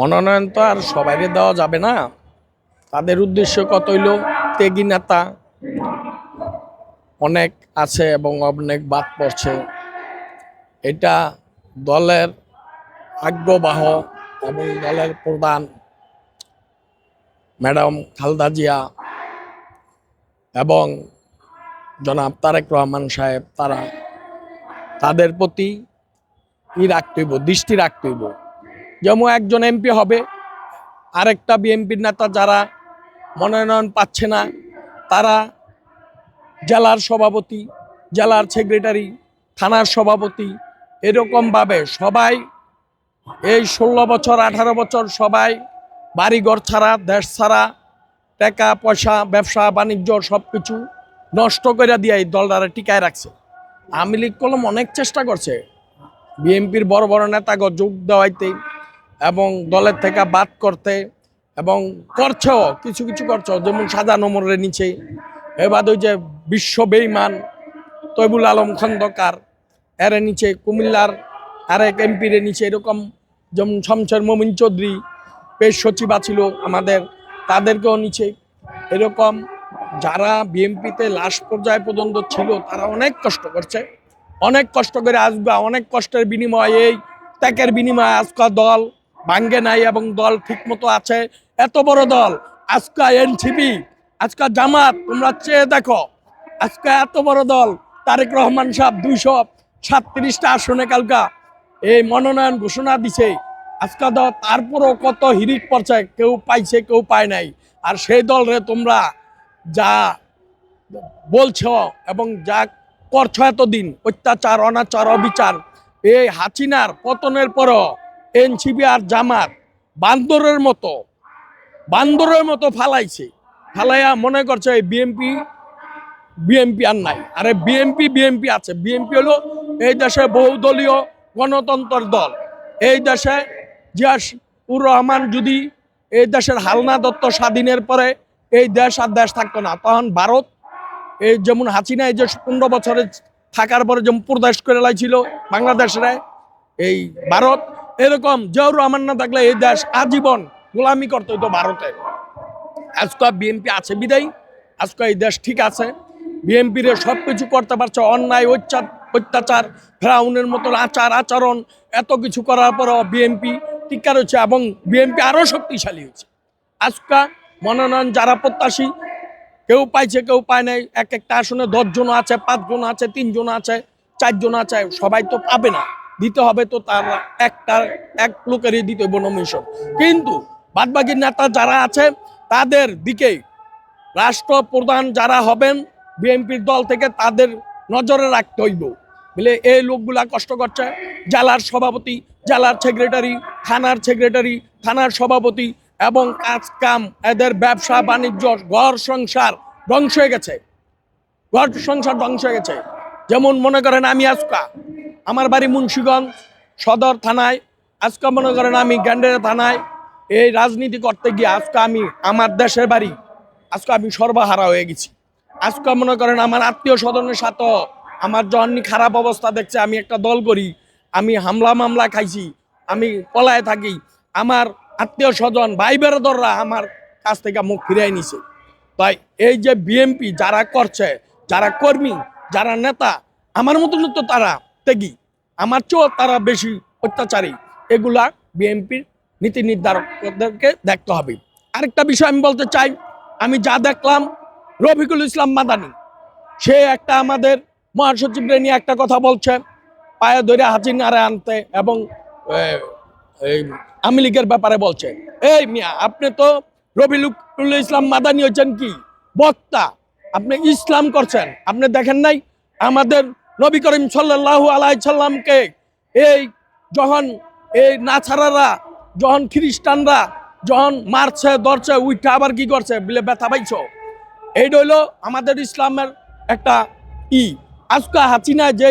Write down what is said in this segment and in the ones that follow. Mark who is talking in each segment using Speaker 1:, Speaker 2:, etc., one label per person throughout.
Speaker 1: মনোনয়ন তো আর সবাইকে দেওয়া যাবে না। তাদের উদ্দেশ্য কত হইল? ত্যাগী নেতা অনেক আছে এবং অনেক বাদ পড়ছে। এটা দলের আজ্ঞবাহ এবং দলের প্রধান ম্যাডাম খালদা জিয়া এবং জনাব তারেক রহমান সাহেব, তারা তাদের প্রতি ই রাখতে হইব, দৃষ্টি রাখতে হইব। যেমন একজন এমপি হবে, আরেকটা বিএনপির নেতা যারা মনোনয়ন পাচ্ছে না, তারা জেলার সভাপতি, জেলার সেক্রেটারি থানার সভাপতি, এরকমভাবে সবাই এই ষোলো বছর, আঠারো বছর সবাই বাড়িঘর ছাড়া, দেশ ছাড়া, টাকা, পয়সা, ব্যবসা, বাণিজ্য সব কিছু নষ্ট করে দিয়ে এই দলটারে টিকায় রাখছে। আওয়ামী লীগ কলম অনেক চেষ্টা করছে। বিএনপির বড় বড় নেতাকে যোগ দেওয়াইতে। এবং দলের থেকে বাদ করতে এবং করছেও, কিছু কিছু করছে যেমন সাদা নম্বরের নিচে, এবার ওই যে বিশ্ব বেইমান তৈবুল আলম খন্দকার, এর নিচে কুমিল্লার আরেক এমপির নিচে এরকম যেমন শমশের মমিন চৌধুরী পেশ সচিব ছিল আমাদের, তাদেরকেও নিচে এরকম যারা বিএমপিতে লাস্ট পর্যায়ে পর্যন্ত ছিল, তারা অনেক কষ্ট করছে, অনেক কষ্ট করে আসবে অনেক কষ্টের বিনিময়ে এই ত্যাগের বিনিময়ে আজকা দল ভাঙ্গে নাই এবং দল ঠিক মতো আছে। এত বড় দল, আজকা এনসিপি, আজকা জামাত, তোমরা চেয়ে দেখো। আজকে এত বড় দল, তারেক রহমান সাহেব দুইশো সাতত্রিশটা আসনে কালকা এই মনোনয়ন ঘোষণা দিছে। আজকা দল তারপরও কত হিরিক পড়ছে, কেউ পাইছে, কেউ পায় নাই। আর সেই দলরে তোমরা যা বলছ এবং যা করছ এতদিন, অত্যাচার, অনাচার, অবিচার, এই হাসিনার পতনের পরও এনসিবি আর জামাত বান্দরের মতো বান্দরের মতো ফালাইছে। ফালাইয়া মনে করছে এই বিএমপি বিএমপি আর নাই। আরে বিএমপি বিএমপি আছে। বিএমপি হলো এই দেশে বহুদলীয় গণতন্ত্রের দল। এই দেশে জিয়াউর রহমান যদি এই দেশের হালনা দত্ত স্বাধীনের পরে এই দেশ আর দেশ থাকতো না, তখন ভারত এই যেমন হাসিনা এই যে পনেরো বছরে থাকার পরে যেমন প্রদেশ করে লাইছিল বাংলাদেশরে, এই ভারত এরকম জিয়াউর রহমান না থাকলে এই দেশ আজীবন গোলামি করতে হইতো ভারতে। আজকে বিএনপি আছে বিদায়, আজকে এই দেশ ঠিক আছে। বিএনপির সব কিছু করতে পারছে, অন্যায় অত্যা- অত্যাচার, ফ্রাউনের মতন আচার, আচরণ, এত কিছু করার পরও বিএনপি টিকা রয়েছে এবং বিএনপি আরও শক্তিশালী হয়েছে। আজকা মনোনয়ন যারা প্রত্যাশী, কেউ পাইছে, কেউ পায় নাই, এক একটা আসনে দশজন আছে, পাঁচজন আছে, তিনজন আছে, চারজন আছে, সবাই তো পাবে না। দিতে হবে তো তার একটা, এক লোকেরই দিতে হবে নমিশন কিন্তু বাদবাকি নেতা যারা আছে, তাদের দিকে রাষ্ট্রপ্রধান যারা হবেন, বিএনপির দল থেকে তাদের নজরে রাখতে হইব। বলে এই লোকগুলা কষ্ট করছে। জেলার সভাপতি, জেলার সেক্রেটারি থানার সেক্রেটারি থানার সভাপতি এবং কাজ কাম এদের ব্যবসা, বাণিজ্য, ঘর সংসার ধ্বংস হয়ে গেছে। ঘর সংসার ধ্বংস হয়ে গেছে। যেমন মনে করেন আমি আজকা আমার বাড়ি মুন্সীগঞ্জ সদর থানায়। আজকে মনে করেন আমি গ্যান্ডেরা থানায় এই রাজনীতি করতে গিয়ে আজকে আমি আমার দেশের বাড়ি, আজকে আমি সর্বহারা হয়ে গেছি। আজকে মনে করেন আমার আত্মীয় স্বজনের সাথে আমার জন্নি খারাপ অবস্থা দেখছে, আমি একটা দল করি, আমি হামলা মামলা খাইছি, আমি পলায় থাকি। আমার আত্মীয় স্বজন, ভাই বেরোদররা আমার কাছ থেকে মুখ ফিরিয়ে নিছে। তাই এই যে বিএমপি যারা করছে, যারা কর্মী, যারা নেতা, আমার মতন তো তারা ত্যাগী। আমার চেয়েও তারা বেশি অত্যাচারী। এগুলা বিএনপির নীতি নির্ধারকদেরকে দেখতে হবে। আরেকটা বিষয় আমি বলতে চাই, আমি যা দেখলাম রফিকুল ইসলাম মাদানি, সে একটা আমাদের মহাসচিবরে নিয়ে একটা কথা বলছে, পায়ে ধরে হাসিনারে আনতে এবং আওয়ামী লীগের ব্যাপারে বলছে। এই মিয়া, আপনি তো রবিউল ইসলাম মাদানি হয়েছেন কি? বক্তা। আপনি ইসলাম করছেন। আপনি দেখেন নাই আমাদের নবী করিম সাল্লাহ আলাইসাল্লামকে এই যখন এই নাছাড়ারা যখন খ্রিস্টানরা, যখন মারছে, ধরছে, উইঠা আবার কি করছে? বলে, ব্যথা পাইছ? এইটা হইল আমাদের ইসলামের একটা ই। আজকে হাসিনা যে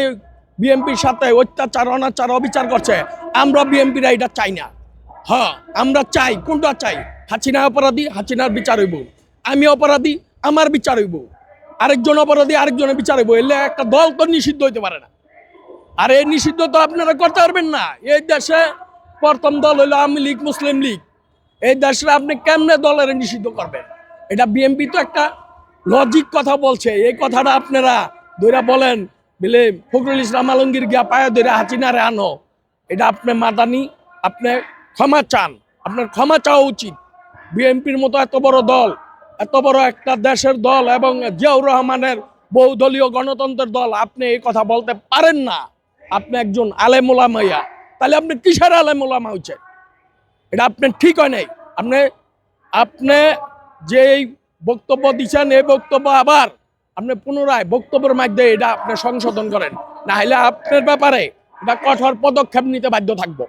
Speaker 1: বিএনপির সাথে অত্যাচার, অনাচার, অবিচার করছে, আমরা বিএনপিরা এটা চাই না। হ্যাঁ আমরা চাই, কোনটা চাই? হাসিনা অপরাধী, হাসিনার বিচার হইব। আমি অপরাধী, আমার বিচার হইব। আরেকজন অপরাধী আরেকজনের বিচারে এলে একটা দল তো নিষিদ্ধ হইতে পারে না। আর এই নিষিদ্ধ তো আপনারা করতে পারবেন না। এই দেশে প্রথম দল হইল আওয়ামী লীগ, মুসলিম লীগ। এই দেশে আপনি কেমনে দলের নিষিদ্ধ করবেন? এটা বিএনপি তো একটা লজিক কথা বলছে। এই কথাটা আপনারা ধরে বলেন, বলে ফখরুল ইসলাম আলমগীর গিয়া পায়ে ধরে হাসিনারে আনো। এটা আপনি মাদানি, আপনি ক্ষমা চান। আপনার ক্ষমা চাওয়া উচিত। বিএনপির মতো এত বড় দল এত বড় একটা দেশের দল এবং জিয়াউর রহমানের বহুদলীয় গণতন্ত্রের দল, আপনি এই কথা বলতে পারেন না। আপনি একজন আলেমোলামাইয়া তাহলে আপনি কিসের আলেমোলামা হচ্ছেন এটা আপনি ঠিক হয় নাই। আপনি আপনি যে বক্তব্য দিচ্ছেন এই বক্তব্য আবার আপনি পুনরায় বক্তব্যের মাধ্যমে এটা আপনি সংশোধন করেন। না হলে আপনার ব্যাপারে এটা কঠোর পদক্ষেপ নিতে বাধ্য থাকব।